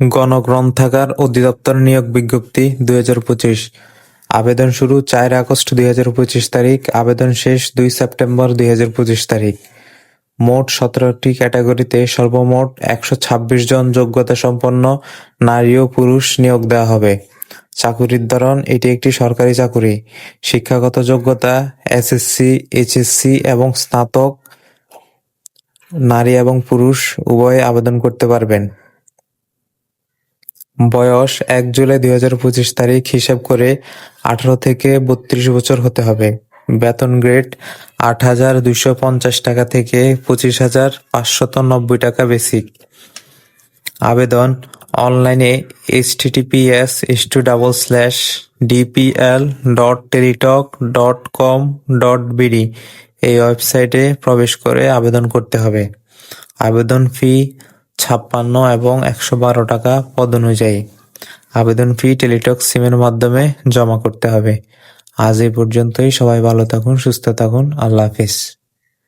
গণগ্রন্থাগার অধিদপ্তর নিয়োগ বিজ্ঞপ্তি দুই হাজার পঁচিশ। আবেদন শুরু চার আগস্ট দুই হাজার পঁচিশ তারিখ, আবেদন শেষ দুই সেপ্টেম্বর দুই হাজার পঁচিশ তারিখ। মোট সতেরোটি ক্যাটাগরিতে সর্বমোট একশো ছাব্বিশ জন যোগ্যতা সম্পন্ন নারী ও পুরুষ নিয়োগ দেওয়া হবে। চাকুরির ধরন, এটি একটি সরকারি চাকুরি। শিক্ষাগত যোগ্যতা, এসএসসি, এইচএসসি এবং স্নাতক নারী এবং পুরুষ উভয়ে আবেদন করতে পারবেন। বয়স এক জুলাই দুই হাজার পঁচিশ তারিখ হিসাব করে আঠারো থেকে বত্রিশ বছর হতে হবে। বেতন গ্রেড আট হাজার দুইশো পঞ্চাশ টাকা থেকে পঁচিশ হাজার পাঁচশত নব্বই টাকা বেসিক আবেদন অনলাইনে H TTPS S two double slash DPL dot Teletalk dot com dot BD এই ওয়েবসাইটে প্রবেশ করে আবেদন করতে হবে। আবেদন ফি ছাপ্পান্ন এবং একশো বারো টাকা পদ অনুযায়ী। আবেদন ফি টেলিটক সিমের মাধ্যমে জমা করতে হবে। আজ এই পর্যন্তই। সবাই ভালো থাকুন, সুস্থ থাকুন। আল্লাহ হাফিজ।